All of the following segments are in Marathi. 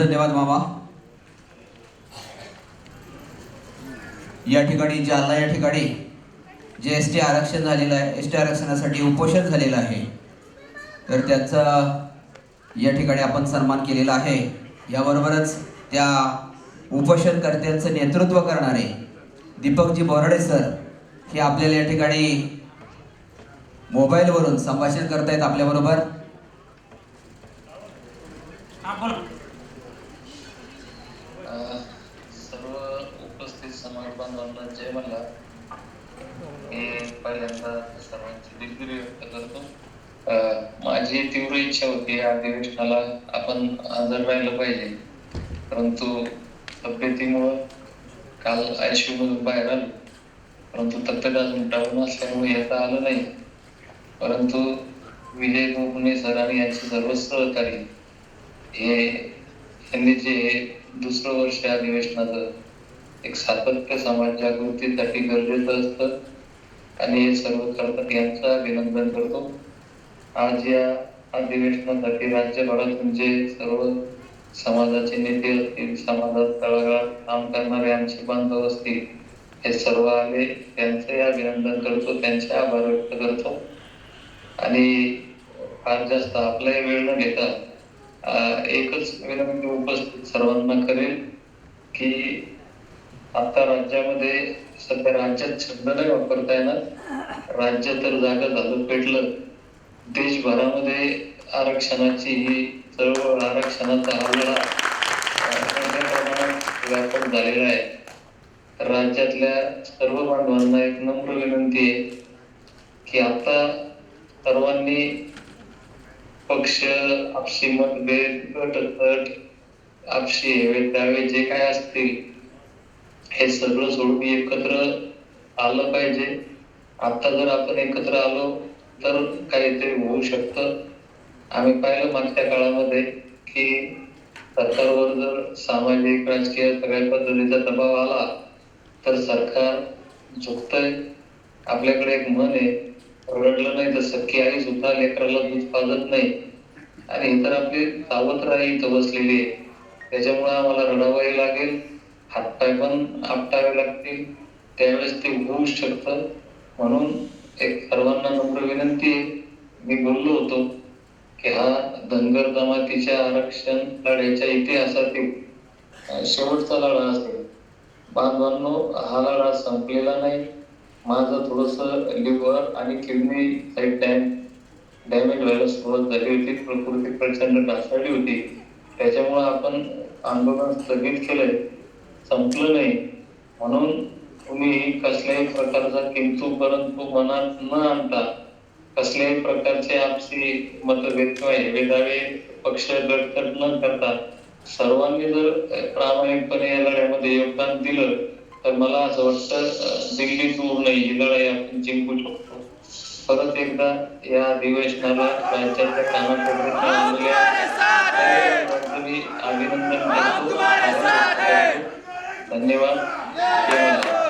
धन्यवाद मामा. या ठिकाणी जालना या ठिकाणी जे एस टी आरक्षण झालेलं आहे एस टी आरक्षणासाठी उपोषण झालेलं आहे तर त्याचा या ठिकाणी आपण सन्मान केलेला आहे. याबरोबरच त्या उपोषणकर्त्यांचं नेतृत्व करणारे दीपकजी बोराडे सर हे आपल्याला या ठिकाणी मोबाईलवरून संभाषण करतायत आपल्याबरोबर. आपण सर्व उपस्थित समाज बांधवांना जय म्हणला. मी पहिल्यांदा सर्वांची दिलगिरी व्यक्त करतो. माझी तीव्र इच्छा होती या अधिवेशनाला आपण हजर राहिलं पाहिजे. परंतु तब्येतीमुळं काल आयसीयू मधून बाहेर आलो. परंतु तब्येत अजून डाऊन असल्यामुळे येता आलं नाही. परंतु विजय गोखणे सर आणि यांचे सर्व सहकारी हे यांनी जे दुसरं वर्ष अधिवेशनाचं एक सातत्य समाज जागृतीसाठी गरजेचं असतं. आणि हे सर्व करतात यांचं अभिनंदन करतो. आज या अधिवेशनासाठी राज्यभरातून जे म्हणजे सर्व समाजाचे नेते असतील समाजात तळागाळात काम करणारे आमचे बांधव असतील हे सर्व आले त्यांचे अभिनंदन करतो त्यांचे आभार व्यक्त करतो. आणि फार जास्त आपलाही वेळ न घेता एकच विनंती म्हणजे उपस्थित सर्वांना करेल की आता राज्यामध्ये सध्या राज्यात शब्द नाही वापरता येणार. राज्य तर जागा झालं पेटलं. देशभरामध्ये आरक्षणाची ही चळवळ आरक्षणाचा हल्ला मोठ्या प्रमाणात व्यापक झालेला आहे. राज्यातल्या सर्व बांधवांना एक नम्र विनंती आहे की आता सर्वांनी पक्ष आपसी मतभेद गट गट आपसी हेवे दावे जे काय असतील हे सगळं सोडून एकत्र आलं पाहिजे. आता जर आपण एकत्र आलो तर काहीतरी होऊ शकतं. आम्ही पाहिलं मागच्या काळामध्ये की सरकारवर जर सामाजिक राजकीय सगळ्या पद्धतीचा दबाव आला तर सरकार झुकतंय. आपल्याकडे एक मन आहे. रडलं नाही तर सख्खी आई सुद्धा लेकराला दूध पाजत नाही. आणि इतर आपली सावत्र इथं बसलेली आहे. त्याच्यामुळे आम्हाला रडावंही लागेल हातपाय पण आपटावे लागतील. त्यावेळेस ते होऊ शकतं. म्हणून एक सर्वांना नम्र विनंती आहे. मी बोललो होतो की हा धनगर जमातीच्या आरक्षण लढ्याच्या इतिहासातील शेवटचा लढा असेल. बांधवांनो हा लढा संपलेला नाही. माझं थोडस लिव्हर आणि किडनी साईड डॅम डॅमेज व्हायला सुरुवात झाली होती. प्रकृती प्रचंड ढासळली होती. त्याच्यामुळे आपण आंदोलन स्थगित केलंय. संपलं नाही. म्हणून तुम्ही कसल्याही प्रकारचा किंतु परंतु मनात न आणता कसल्याही प्रकारचे आपसी मतभेद किंवा हेवे पक्ष गटतट न करता सर्वांनी जर प्रामाणिकपणे या लढ्यामध्ये योगदान दिलं तर मला असं वाटतं दिल्ली दूर नाही ही लढाई आपण जिंकू शकतो परत एकदा या अधिवेशनाला राज्याच्या कानाकोपऱ्यात मी अभिनंदन करतो धन्यवाद जळकोट जळकोट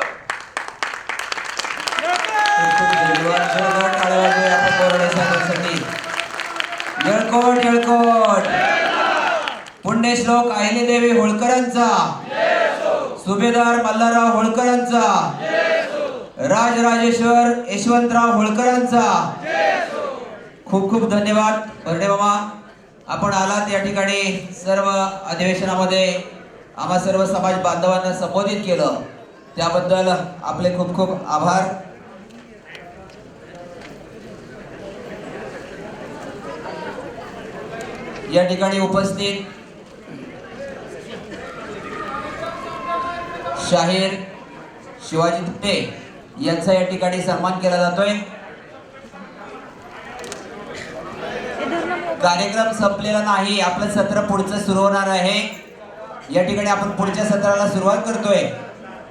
खूप धन्यवाद जोरदार टाळ्या वाजवूया आपण पुण्यश्लोक अहिल्यादेवी होळकरांचा सुभेदार मल्हारराव होळकरांचा. राजराजेश्वर यशवंतराव होळकरांचा. खूप खूप धन्यवाद. बर्डे मामा आपण आलात या ठिकाणी सर्व अधिवेशनामध्ये. आम्हा सर्व समाज बांधवांना संबोधित केलं. त्याबद्दल आपले खूप खूप आभार. या ठिकाणी उपस्थित शाहीर शिवाजी तुपटे यांचा या ठिकाणी सन्मान केला जातोय. कार्यक्रम संपलेला नाही आपलं सत्र पुढचं सुरू होणार आहे. या ठिकाणी आपण पुढच्या सत्राला सुरुवात करतोय.